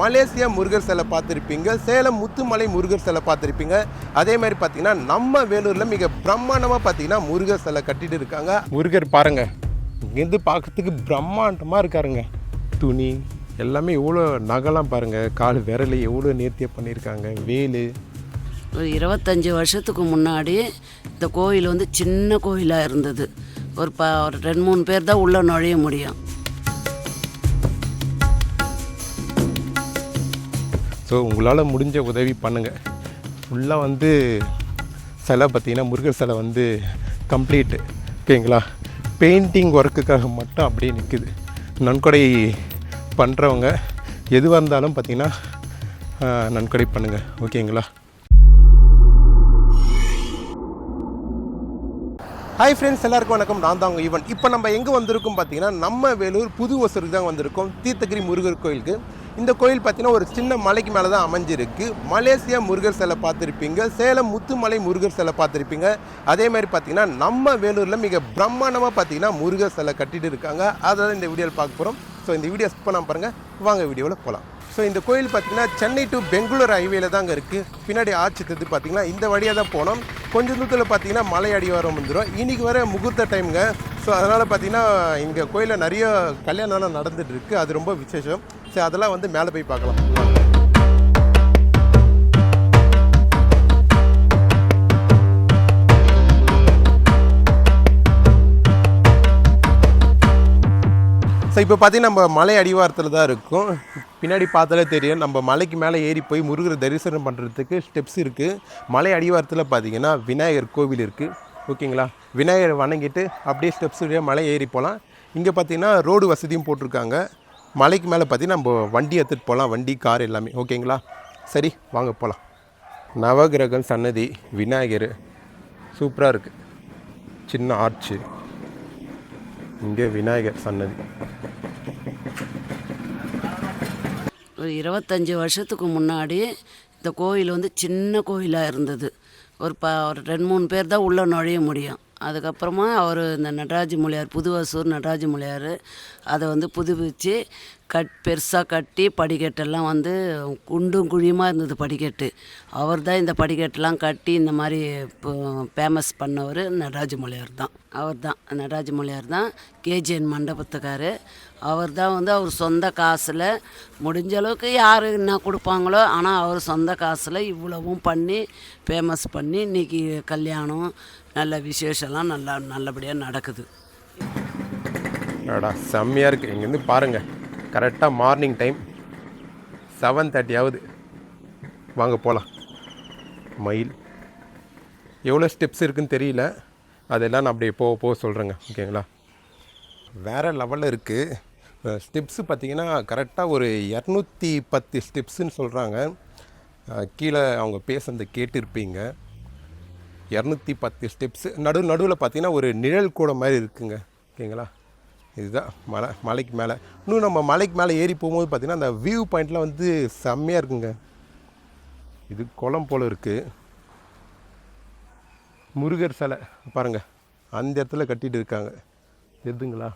Malaysia Murugar சிலை பார்த்துருப்பீங்க சேலம் முத்துமலை முருகர் சிலை பார்த்துருப்பீங்க. அதே மாதிரி பார்த்தீங்கன்னா நம்ம வேலூரில் மிக பிரம்மாண்டமாக பார்த்தீங்கன்னா முருகர் சிலை கட்டிட்டு இருக்காங்க. முருகர் பாருங்க இங்கேருந்து பார்க்கறதுக்கு பிரம்மாண்டமாக இருக்காருங்க. துணி எல்லாமே எவ்வளோ நகலாம் பாருங்கள் கால் விரல் எவ்வளோ நேர்த்தியாக பண்ணியிருக்காங்க வேலு. ஒரு இருபத்தஞ்சி வருஷத்துக்கு முன்னாடி இந்த கோயில் வந்து சின்ன கோயிலாக இருந்தது. ஒரு ப ஒரு ரெண்டு மூணு பேர் தான் உள்ளே நுழைய முடியும். ஸோ உங்களால் முடிஞ்ச உதவி பண்ணுங்கள் ஃபுல்லாக வந்து சிலை பார்த்தீங்கன்னா முருகர் சிலை வந்து கம்ப்ளீட்டு ஓகேங்களா? பெயிண்டிங் ஒர்க்குக்காக மட்டும் அப்படியே நிற்குது நன்கொடை பண்ணுறவங்க எதுவாக இருந்தாலும் பார்த்தீங்கன்னா நன்கொடை பண்ணுங்கள் ஓகேங்களா? ஹாய் ஃப்ரெண்ட்ஸ் எல்லாருக்கும் வணக்கம். நான் தான் உங்கள் ஈவன். இப்போ நம்ம எங்கே வந்திருக்கோம் பார்த்தீங்கன்னா நம்ம வேலூர் புது ஒசூருக்கு தான் வந்திருக்கோம். தீர்த்தகிரி முருகர் கோயிலுக்கு. இந்த கோயில் பார்த்தீங்கன்னா ஒரு சின்ன மலைக்கு மேலே தான் அமைஞ்சிருக்கு. மலேசியா முருகர் சிலை பார்த்துருப்பீங்க. சேலம் முத்துமலை முருகர் சிலை பார்த்துருப்பீங்க. அதே மாதிரி பார்த்தீங்கன்னா நம்ம வேலூரில் மிக பிரம்மாண்டமாக பார்த்தீங்கன்னா முருகர் சிலை கட்டிட்டு இருக்காங்க. அதை தான் இந்த வீடியோவில் பார்க்க போகிறோம் ஸோ இந்த வீடியோ ஸ்கிப் பாருங்கள் வாங்க வீடியோவில் போகலாம். ஸோ இந்த கோயில் பார்த்தீங்கன்னா சென்னை டு பெங்களூர் ஹைவேல தாங்க இருக்குது பின்னாடி ஆட்சி தத்து பார்த்திங்கன்னா இந்த வழியாக தான் போனோம். கொஞ்சம் தூரத்தில் பார்த்தீங்கன்னா மலை அடிவாரம் வந்துடும் இன்றைக்கி வர முகூர்த்த டைமுங்க ஸோ அதனால் பார்த்திங்கன்னா இங்கே கோயிலில் நிறைய கல்யாணம்லாம் நடந்துட்டு இருக்கு. அது ரொம்ப விசேஷம். ஸோ அதெல்லாம் வந்து மேலே போய் பார்க்கலாம். ஸோ இப்போ பார்த்தீங்கன்னா நம்ம மலை அடிவாரத்தில் தான் இருக்கும். பின்னாடி பார்த்தாலே தெரியும். நம்ம மலைக்கு மேலே ஏறி போய் முருகர் தரிசனம் பண்ணுறதுக்கு ஸ்டெப்ஸ் இருக்குது மலை அடிவாரத்தில் பார்த்தீங்கன்னா விநாயகர் கோவில் இருக்குது ஓகேங்களா? விநாயகரை வணங்கிட்டு அப்படியே ஸ்டெப்ஸ் மலை ஏறி போகலாம் இங்கே பார்த்தீங்கன்னா ரோடு வசதியும் போட்டிருக்காங்க. மலைக்கு மேலே பார்த்தீங்கன்னா நம்ம வண்டி எடுத்துகிட்டு போகலாம் வண்டி கார் எல்லாமே. ஓகேங்களா? சரி வாங்க போகலாம் நவகிரகம் சன்னதி விநாயகர். சூப்பராக இருக்குது சின்ன ஆர்ச்சு இங்கே விநாயகர் சன்னதி. ஒரு இருபத்தஞ்சி வருஷத்துக்கு முன்னாடி இந்த கோயில் வந்து சின்ன கோயிலாக இருந்தது. ஒரு ப ஒரு ரெண்டு மூணு பேர் தான் உள்ளே நுழைய முடியும். அதுக்கப்புறமா அவர் இந்த நடராஜ மொழியார் புதுவசூர் நடராஜ மொழியார் அதை வந்து புதுப்பிச்சு கட் பெருசாக கட்டி படிக்கட்டெல்லாம் வந்து குண்டும் குழியுமாக இருந்தது படிக்கட்டு. அவர் தான் இந்த படிக்கட்டெல்லாம் கட்டி இந்த மாதிரி ஃபேமஸ் பண்ணவர் நடராஜ மொழியார் தான். அவர் தான் நடராஜ மொழியார் தான் கேஜிஎன் மண்டபத்துக்கார். அவர் தான் வந்து அவர் சொந்த காசில் முடிஞ்ச அளவுக்கு யார் என்ன கொடுப்பாங்களோ ஆனால் அவர் சொந்த காசில் இவ்வளவும் பண்ணி ஃபேமஸ் பண்ணி இன்றைக்கி கல்யாணம் நல்ல விசேஷம்லாம் நல்லா நல்லபடியாக நடக்குது. அடா செம்மையாக இருக்குது இங்கேருந்து பாருங்கள் கரெக்டாக மார்னிங் டைம். செவன் தேர்ட்டி ஆகுது. வாங்க போகலாம் மயில். எவ்வளோ ஸ்டெப்ஸ் இருக்குன்னு தெரியல. அதெல்லாம் நான் அப்படியே போக போக சொல்கிறேங்க ஓகேங்களா? வேறு லெவலில் இருக்குது ஸ்டெப்ஸு பார்த்தீங்கன்னா கரெக்டாக ஒரு இரநூத்தி பத்து ஸ்டெப்ஸுன்னு சொல்கிறாங்க கீழே அவங்க பேசுனதை கேட்டிருப்பீங்க. இரநூத்தி பத்து ஸ்டெப்ஸு. நடு நடுவில் பார்த்தீங்கன்னா ஒரு நிழல் கூட மாதிரி இருக்குங்க. ஓகேங்களா? இதுதான். மலை மலைக்கு மேலே. இன்னும் நம்ம மலைக்கு மேலே ஏறி போகும்போது பார்த்தீங்கன்னா அந்த வியூ பாயிண்ட்லாம் வந்து செம்மையாக இருக்குங்க. இது குளம் போல் இருக்குது முருகர் சிலை பாருங்கள் அந்த இடத்துல கட்டிகிட்டு இருக்காங்க. எதுங்களா?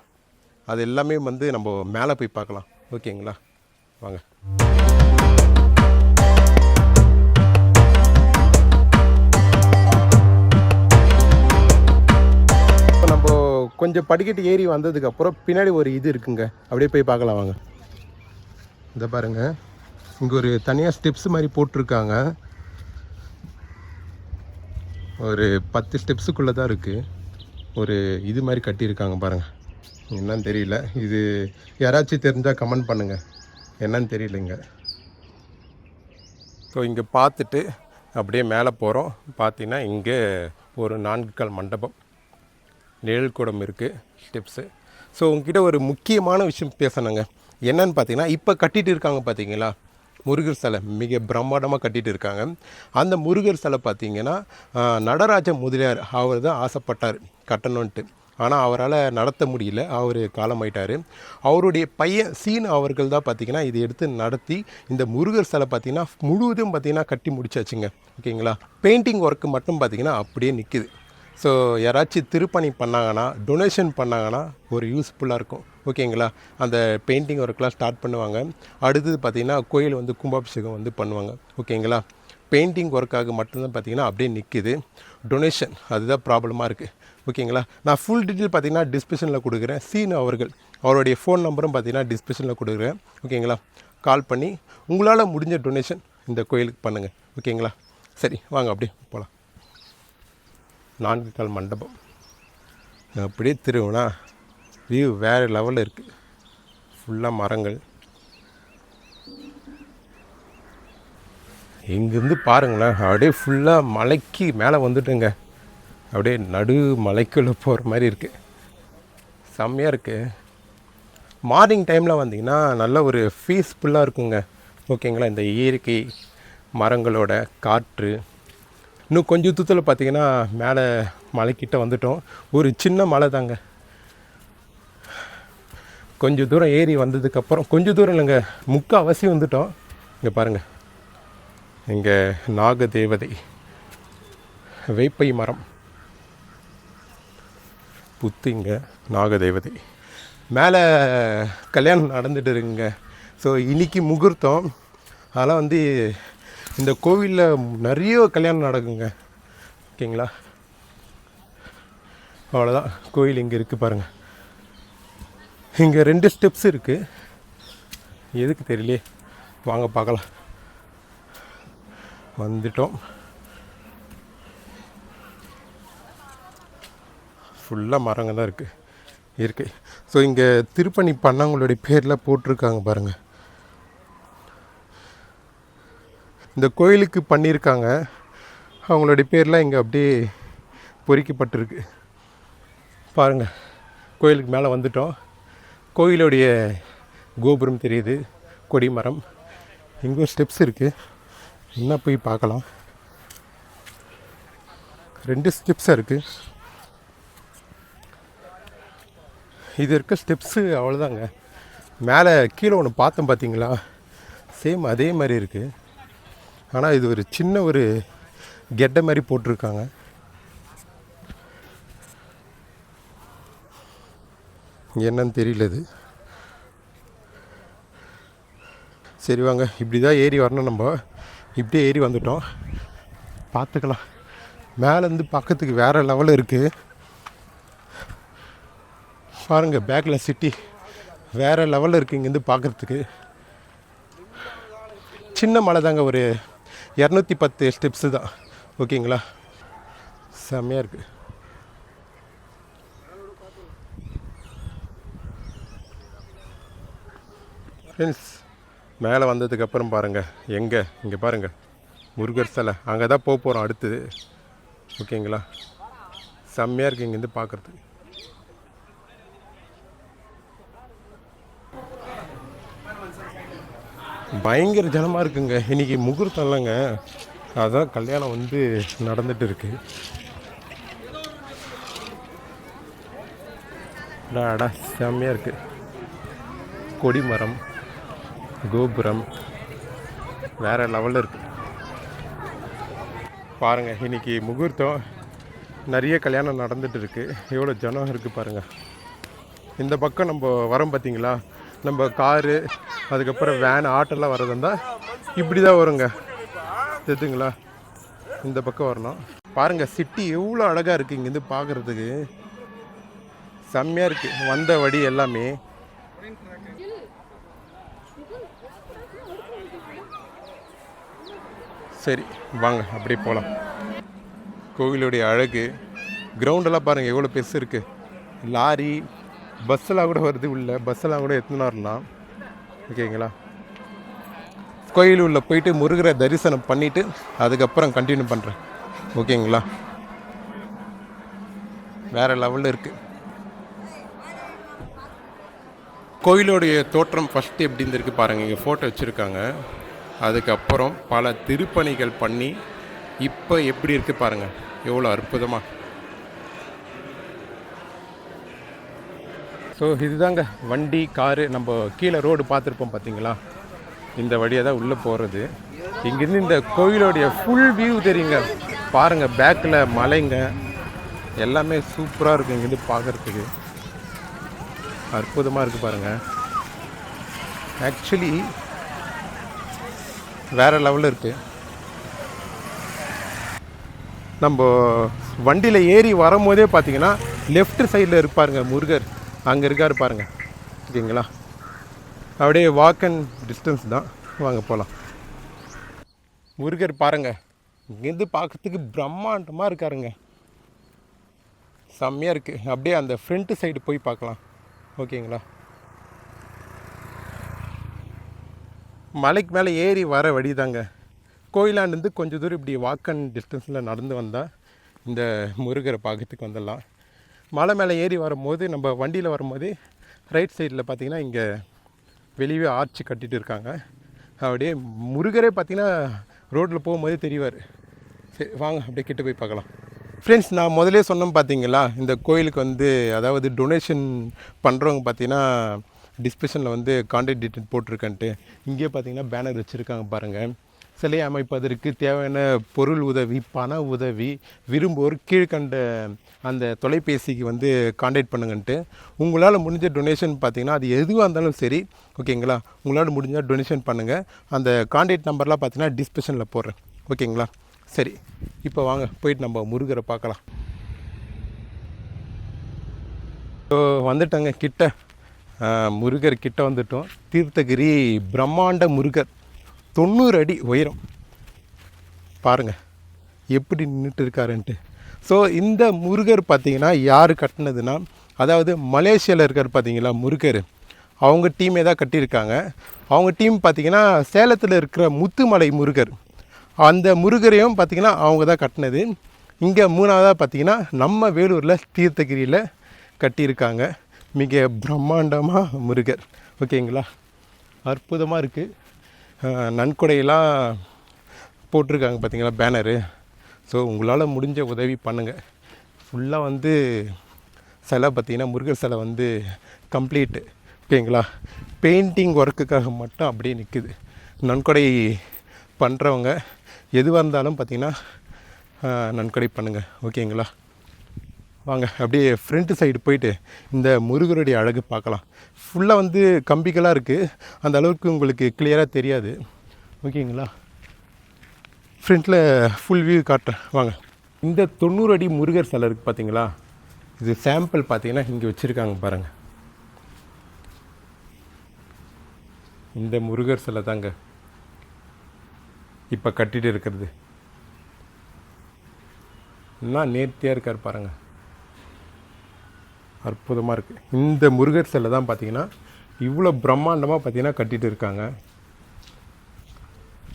அது எல்லாமே வந்து நம்ம மேலே போய் பார்க்கலாம். ஓகேங்களா? வாங்க. கொஞ்சம் படிக்கட்டு ஏறி வந்ததுக்கப்புறம் பின்னாடி ஒரு இது இருக்குங்க. அப்படியே போய் பார்க்கலாம் வாங்க. இந்த பாருங்க. இங்கே ஒரு தனியாக ஸ்டெப்ஸ் மாதிரி போட்டிருக்காங்க. ஒரு பத்து ஸ்டெப்ஸுக்குள்ளே தான் இருக்குது ஒரு இது மாதிரி கட்டியிருக்காங்க பாருங்கள் என்னன்னு தெரியல. இது யாராச்சும் தெரிஞ்சால் கமெண்ட் பண்ணுங்கள் என்னன்னு தெரியலைங்க. ஸோ இங்கே பார்த்துட்டு அப்படியே மேலே போகிறோம் பார்த்தீங்கன்னா இங்கே ஒரு நான்கு கால் மண்டபம். நிழல் கூடம் இருக்குது ஸ்டெப்ஸு ஸோ உங்ககிட்ட ஒரு முக்கியமான விஷயம் பேசணுங்க. என்னன்னு பார்த்தீங்கன்னா இப்போ கட்டிட்டு இருக்காங்க பார்த்தீங்களா முருகர் சிலை மிக பிரம்மாண்டமாக கட்டிட்டு இருக்காங்க. அந்த முருகர் சிலை பார்த்தீங்கன்னா நடராஜ முதலியார் அவர் தான் ஆசைப்பட்டார் கட்டணுன்ட்டு ஆனால் அவரால் நடத்த முடியல. அவர் காலமாயிட்டார். அவருடைய பையன் சீன் அவர்கள் தான் பார்த்தீங்கன்னா இதை எடுத்து நடத்தி இந்த முருகர் சிலை பார்த்திங்கன்னா முழுவதும் பார்த்தீங்கன்னா கட்டி முடிச்சாச்சுங்க. ஓகேங்களா? பெயிண்டிங் ஒர்க்கு மட்டும் பார்த்தீங்கன்னா அப்படியே நிற்கிது ஸோ யாராச்சும் திருப்பணி பண்ணாங்கன்னா டொனேஷன் பண்ணாங்கன்னா ஒரு யூஸ்ஃபுல்லாக இருக்கும். ஓகேங்களா அந்த பெயிண்டிங் ஒர்க்லாம் ஸ்டார்ட் பண்ணுவாங்க. அடுத்தது பார்த்திங்கன்னா கோயில் வந்து கும்பாபிஷேகம் வந்து பண்ணுவாங்க. ஓகேங்களா பெயிண்டிங் ஒர்க்காக மட்டும்தான் பார்த்தீங்கன்னா அப்படியே நிற்கிது டொனேஷன் அதுதான் ப்ராப்ளமாக இருக்குது ஓகேங்களா நான் ஃபுல் டீட்டெயில் பார்த்தீங்கன்னா டிஸ்கிரிப்ஷனில் கொடுக்குறேன். சீனு அவர்கள் அவருடைய ஃபோன் நம்பரும் பார்த்தீங்கன்னா டிஸ்கிரிப்ஷனில் கொடுக்குறேன். ஓகேங்களா கால் பண்ணி உங்களால் முடிஞ்ச டொனேஷன் இந்த கோயிலுக்கு பண்ணுங்கள் ஓகேங்களா சரி வாங்க அப்படியே போகலாம் நான்கு கால் மண்டபம். அப்படியே திருவினா வியூ வேறு லெவலில் இருக்குது ஃபுல்லாக மரங்கள். இங்கேருந்து பாருங்களேன் அப்படியே ஃபுல்லாக மலைக்கு மேலே வந்துட்டுங்க. அப்படியே நடு மலைக்குள்ளே போகிற மாதிரி இருக்குது செம்மையாக இருக்குது மார்னிங் டைமில் வந்தீங்கன்னா நல்ல ஒரு பீஸ்ஃபுல்லாக இருக்குங்க. ஓகேங்களா இந்த இயற்கை மரங்களோட காற்று இன்னும் கொஞ்சம் தூரத்தில் பார்த்தீங்கன்னா மேலே மலைக்கிட்ட வந்துட்டோம். ஒரு சின்ன மலை தாங்க. கொஞ்சம் தூரம் ஏறி வந்ததுக்கப்புறம் கொஞ்சம் தூரம் இல்லைங்க முக்கால்வாசி வந்துட்டோம். இங்கே பாருங்கள் இங்கே நாக தேவதை வேப்பை மரம். புத்திங்க நாக தேவதை மேலே கல்யாணம் நடந்துட்டு இருக்குங்க. ஸோ இன்றைக்கி முகூர்த்தம். அதெல்லாம் வந்து இந்த கோவிலில் நிறைய கல்யாணம் நடக்குங்க. ஓகேங்களா? அவ்வளோதான் கோயில் இங்கே இருக்குது பாருங்கள் இங்கே ரெண்டு ஸ்டெப்ஸ் இருக்குது எதுக்கு தெரியலையே? வாங்க பார்க்கலாம். வந்துட்டோம். ஃபுல்லாக மரங்க தான் இருக்குது இயற்கை ஸோ இங்கே திருப்பணி பண்ணவங்களுடைய பேரில் போட்டிருக்காங்க பாருங்கள் இந்த கோயிலுக்கு பண்ணியிருக்காங்க. அவங்களுடைய பேர்லாம் இங்கே அப்படியே பொறிக்கப்பட்டிருக்கு. பாருங்கள் கோயிலுக்கு மேலே வந்துட்டோம். கோயிலுடைய கோபுரம் தெரியுது கொடிமரம் இங்கே ஸ்டெப்ஸ் இருக்குது என்ன போய் பார்க்கலாம். ரெண்டு ஸ்டெப்ஸாக இருக்குது இது இருக்க ஸ்டெப்ஸு அவ்வளோதாங்க மேலே கீழே ஒன்று பார்த்தோம் பார்த்தீங்களா சேம் அதே மாதிரி இருக்குது ஆனால் இது ஒரு சின்ன ஒரு கெட்டை மாதிரி போட்டிருக்காங்க. என்னன்னு தெரியல இது. சரி வாங்க இப்படி தான் ஏறி வரணும் நம்ம. இப்படியே ஏறி வந்துட்டோம். பார்த்துக்கலாம் மேலேருந்து பக்கத்துக்கு வேறு லெவல் இருக்குது பாருங்கள் பேக்கில் சிட்டி வேறு லெவலில் இருக்குது இங்கேருந்து பார்க்குறதுக்கு சின்ன மலை தாங்க ஒரு இரநூத்தி பத்து ஸ்டெப்ஸு தான். ஓகேங்களா? செம்மையாக இருக்குது ஃப்ரெண்ட்ஸ் மேலே வந்ததுக்கப்புறம் பாருங்கள் எங்கே? இங்கே பாருங்கள் முருகர் சிலை. அங்கே தான் போக போகிறோம் அடுத்தது ஓகேங்களா? செம்மையாக இருக்குது இங்கேருந்து பார்க்குறதுக்கு. பயங்கர ஜனமாக இருக்குங்க. இன்றைக்கி முகூர்த்தம் இல்லைங்க அதான் கல்யாணம் வந்து நடந்துட்டு இருக்கு அடா செம்மையாக இருக்குது கொடிமரம் கோபுரம் வேறு லெவலில் இருக்குது பாருங்க இன்னைக்கு முகூர்த்தம். நிறைய கல்யாணம் நடந்துகிட்டு இருக்குது எவ்வளோ ஜனம் இருக்குது பாருங்க. இந்த பக்கம் நம்ம வரோம் பார்த்தீங்களா நம்ம காரு அதுக்கப்புறம் வேன் ஆட்டோலாம் வர்றதா இருந்தால் இப்படி தான் வருங்க. தெரியுதுங்களா இந்த பக்கம் வரணும். பாருங்கள் சிட்டி எவ்வளோ அழகாக இருக்குது இங்கேருந்து பார்க்குறதுக்கு செம்மையாக இருக்குது வந்த வழி எல்லாமே. சரி வாங்க அப்படியே போகலாம் கோவிலுடைய அழகு. கிரவுண்டெல்லாம் பாருங்கள் எவ்வளோ பெருசு இருக்குது லாரி பஸ்ஸெல்லாம் கூட வருது உள்ள. பஸ்ஸெல்லாம் கூட எடுத்துன்னு வரலாம் ஓகேங்களா? கோயில் உள்ள போயிட்டு முருகரை தரிசனம் பண்ணிவிட்டு அதுக்கப்புறம் கண்டினியூ பண்ணுறேன் ஓகேங்களா? வேறு லெவலில் இருக்குது கோயிலுடைய தோற்றம் ஃபஸ்ட்டு எப்படி இருந்திருக்கு பாருங்கள் இங்கே ஃபோட்டோ வச்சுருக்காங்க. அதுக்கப்புறம் பல திருப்பணிகள் பண்ணி இப்போ எப்படி இருக்குது பாருங்கள் எவ்வளோ அற்புதமாக ஸோ இதுதாங்க. வண்டி காரு நம்ம கீழே ரோடு பார்த்துருப்போம் பார்த்தீங்களா? இந்த வழியாக தான் உள்ளே போகிறது. இங்கேருந்து இந்த கோயிலோடைய ஃபுல் வியூ தெரியுங்க. பாருங்கள் பேக்கில் மலைங்க. எல்லாமே சூப்பராக இருக்கும் இங்கேருந்து பார்க்குறதுக்கு. அற்புதமாக இருக்குது பாருங்கள் ஆக்சுவலி வேறு லெவலில் இருக்குது நம்ம வண்டியில் ஏறி வரும்போதே பார்த்தீங்கன்னா லெஃப்ட் சைடில் இருப்பாருங்க முருகர். அங்கே இருக்கார் பாருங்கள் ஓகேங்களா? அப்படியே வாக் அண்ட் டிஸ்டன்ஸ் தான். வாங்க போகலாம் முருகர் பாருங்கள் இங்கேருந்து பார்க்கறதுக்கு பிரம்மாண்டமாக இருக்காருங்க. செம்மையாக இருக்குது அப்படியே அந்த ஃப்ரண்ட்டு சைடு போய் பார்க்கலாம். ஓகேங்களா? மலைக்கு மேலே ஏறி வர வழி தாங்க கொஞ்சம் தூரம் இப்படி வாக் அண்ட் டிஸ்டன்ஸில் நடந்து வந்தால் இந்த முருகரை பார்க்கறதுக்கு வந்துடலாம் மலை மேலே ஏறி வரும்போது நம்ம வண்டியில் வரும்போது ரைட் சைடில் பார்த்தீங்கன்னா இங்கே வெளியே ஆர்ச்சி கட்டிட்டு இருக்காங்க. அப்படியே முருகரே பார்த்திங்கன்னா ரோட்டில் போகும்போதே தெரிவார். சரி வாங்க அப்படியே கிட்ட போய் பார்க்கலாம். ஃப்ரெண்ட்ஸ் நான் முதலே சொன்னோம் பார்த்தீங்களா இந்த கோயிலுக்கு வந்து அதாவது டொனேஷன் பண்ணுறவங்க பார்த்தீங்கன்னா டிஸ்கிரிப்ஷனில் வந்து கான்டாக்ட் டீட்டெயில் போட்டிருக்கேன்ட்டு. இங்கேயே பார்த்தீங்கன்னா பேனர் வச்சுருக்காங்க பாருங்கள் சிலை அமைப்பதற்கு தேவையான பொருள் உதவி பண உதவி விரும்புவோர் கீழ்கண்ட அந்த தொலைபேசிக்கு வந்து காண்டாக்ட் பண்ணுங்கன்ட்டு. உங்களால் முடிஞ்ச டொனேஷன் பார்த்தீங்கன்னா அது எதுவாக இருந்தாலும் சரி ஓகேங்களா உங்களால் முடிஞ்சால் டொனேஷன் பண்ணுங்கள் அந்த காண்டாக்ட் நம்பர்லாம் பார்த்தீங்கன்னா டிஸ்கிரிப்ஷனில் போடுறேன். ஓகேங்களா சரி. இப்போ வாங்க போயிட்டு நம்ம முருகரை பார்க்கலாம். ஸோ வந்துட்டங்க கிட்ட. முருகர் கிட்ட வந்துட்டோம். தீர்த்தகிரி பிரம்மாண்ட முருகர். தொண்ணூறு அடி உயரம். பாருங்கள் எப்படி நின்றுட்டு இருக்காருன்ட்டு. ஸோ இந்த முருகர் பார்த்தீங்கன்னா யார் கட்டினதுன்னா அதாவது மலேசியாவில் இருக்கார் பார்த்தீங்களா முருகர். அவங்க டீமே தான் கட்டியிருக்காங்க. அவங்க டீம் பார்த்தீங்கன்னா சேலத்தில் இருக்கிற முத்துமலை முருகர். அந்த முருகரையும் பார்த்தீங்கன்னா அவங்க தான் கட்டினது. இங்கே மூணாவதாக பார்த்திங்கன்னா நம்ம வேலூரில் தீர்த்தகிரியில் கட்டியிருக்காங்க. மிக பிரம்மாண்டமாக முருகர். ஓகேங்களா? அற்புதமாக இருக்குது நன்கொடையெல்லாம் போட்டிருக்காங்க பார்த்தீங்களா பேனரு ஸோ உங்களால் முடிஞ்ச உதவி பண்ணுங்கள் ஃபுல்லாக வந்து சிலை பார்த்தீங்கன்னா முருகர் சிலை வந்து கம்ப்ளீட்டு ஓகேங்களா? பெயிண்டிங் ஒர்க்குக்காக மட்டும் அப்படியே நிற்குது நன்கொடை பண்ணுறவங்க எதுவாக இருந்தாலும் பார்த்தீங்கன்னா நன்கொடை பண்ணுங்கள் ஓகேங்களா? வாங்க அப்படியே ஃப்ரண்ட் சைடு போயிட்டு இந்த முருகருடைய அழகு பார்க்கலாம். ஃபுல்லாக வந்து கம்பிகளாக இருக்குது அந்த அளவுக்கு உங்களுக்கு கிளியராக தெரியாது. ஓகேங்களா? ஃப்ரண்ட்டில் ஃபுல் வியூ காட்டுறேன். வாங்க. இந்த தொண்ணூறு அடி முருகர் சிலை இருக்குது பார்த்தீங்களா இது சாம்பிள் பார்த்தீங்கன்னா இங்கே வச்சுருக்காங்க பாருங்கள் இந்த முருகர் சிலை தாங்க. இப்போ கட்டிகிட்டு இருக்கிறது. என்ன நேர்த்தியாக இருக்கார் பாருங்கள் அற்புதமாக இருக்குது இந்த முருகர் சிலை தான் பார்த்தீங்கன்னா இவ்வளோ பிரம்மாண்டமாக பார்த்தீங்கன்னா கட்டிகிட்டு இருக்காங்க.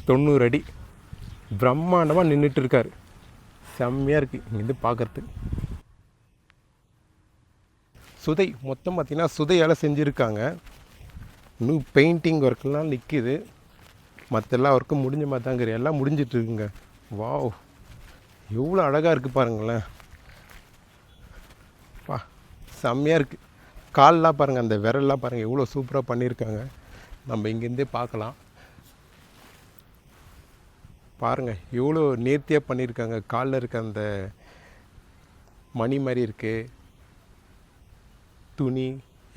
தொண்ணூறு அடி பிரம்மாண்டமாக நின்றுட்டு இருக்கார். செம்மையாக இருக்குது இங்கேருந்து பார்க்கறதுக்கு சுதை மொத்தம் பார்த்தீங்கன்னா சுதையால் செஞ்சுருக்காங்க. இன்னும் பெயிண்டிங் ஒர்க்கெல்லாம் நிற்கிது மற்ற எல்லா ஒர்க்கும் முடிஞ்ச மாதிரி தாங்க எல்லாம் முடிஞ்சிட்ருக்குங்க வாவ் எவ்வளோ அழகாக இருக்குது பாருங்களேன். செம்மையாக இருக்குது கால்லாம் பாருங்கள் அந்த விரல்லாம் பாருங்கள் எவ்வளோ சூப்பராக பண்ணியிருக்காங்க. நம்ம இங்கேருந்தே பார்க்கலாம். பாருங்கள் எவ்வளோ நேர்த்தியாக பண்ணியிருக்காங்க. காலில் இருக்க அந்த மணி மாதிரி இருக்குது துணி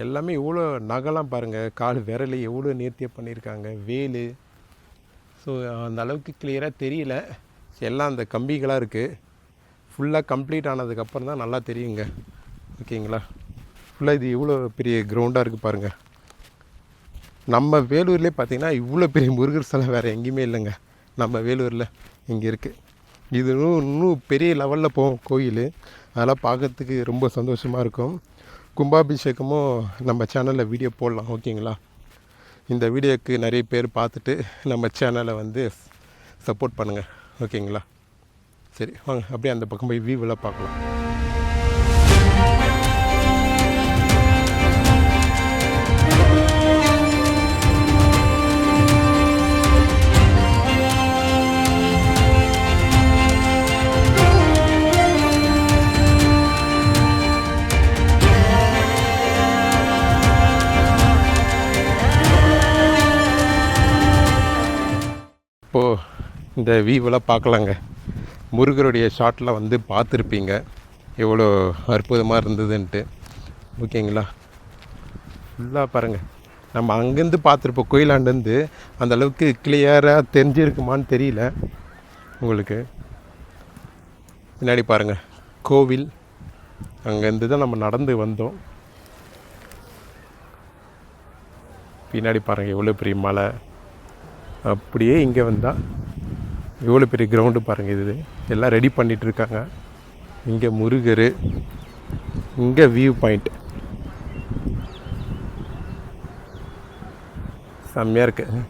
எல்லாமே எவ்வளோ நகைலாம் பாருங்கள் கால் விரல் எவ்வளோ நேர்த்தியாக பண்ணியிருக்காங்க. வேலு. ஸோ அந்த அளவுக்கு கிளியராக தெரியல. எல்லாம் அந்த கம்பிகளாக இருக்குது ஃபுல்லாக கம்ப்ளீட் ஆனதுக்கப்புறம் தான் நல்லா தெரியுங்க. ஓகேங்களா? ஃபுல்லாக இது இவ்வளோ பெரிய கிரவுண்டாக இருக்குது பாருங்கள் நம்ம வேலூர்லேயே பார்த்தீங்கன்னா இவ்வளோ பெரிய முருகர் சிலை வேறு எங்கேயுமே இல்லைங்க. நம்ம வேலூரில் இங்கே இருக்குது இது இன்னும் இன்னும் பெரிய லெவலில் போகும் கோயில். அதெல்லாம் பார்க்கறதுக்கு ரொம்ப சந்தோஷமாக இருக்கும். கும்பாபிஷேகமும் நம்ம சேனலில் வீடியோ போடலாம் ஓகேங்களா? இந்த வீடியோக்கு நிறைய பேர் பார்த்துட்டு நம்ம சேனலை வந்து சப்போர்ட் பண்ணுங்கள் ஓகேங்களா? சரி வாங்க அப்படியே அந்த பக்கம் போய் வியூவெல்லாம் பார்க்கலாம். இந்த வியூவெல்லாம் பார்க்கலாங்க. முருகருடைய ஷாட்டில் வந்து பார்த்துருப்பீங்க. எவ்வளோ அற்புதமாக இருந்ததுன்ட்டு. ஓகேங்களா? ஃபுல்லாக பாருங்கள் நம்ம அங்கேருந்து பார்த்துருப்போம். கோயிலாண்டேருந்து அந்தளவுக்கு கிளியராக தெரிஞ்சிருக்குமான்னு தெரியல. உங்களுக்கு. பின்னாடி பாருங்கள் கோவில். அங்கேருந்து தான் நம்ம நடந்து வந்தோம். பின்னாடி பாருங்கள் எவ்வளோ பெரிய மலை. அப்படியே இங்கே வந்தால் எவ்வளோ பெரிய கிரவுண்டு பாருங்கள் இது எல்லாம் ரெடி பண்ணிகிட்டு இருக்காங்க இங்கே முருகர். இங்கே வியூ பாயிண்ட் செம்மையாக இருக்குது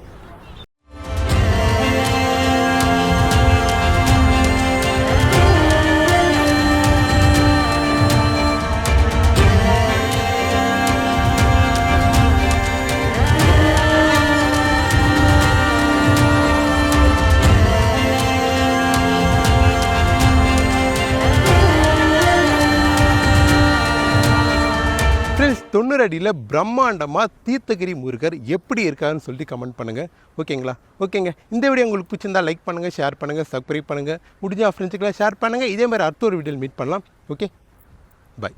நேரடியில் பிரம்மாண்டமாக தீர்த்தகிரி முருகர் எப்படி இருக்காருன்னு சொல்லி கமெண்ட் பண்ணுங்கள் ஓகேங்களா? ஓகேங்க. இந்த வீடியோ உங்களுக்கு பிடிச்சிருந்தா லைக் பண்ணுங்கள் ஷேர் பண்ணுங்கள் சப்ஸ்கிரைப் பண்ணுங்கள் முடிஞ்சால் ஃப்ரெண்ட்ஸுக்கெல்லாம் ஷேர் பண்ணுங்கள் இதே மாதிரி அடுத்த ஒரு வீடியோவில் மீட் பண்ணலாம். Okay bye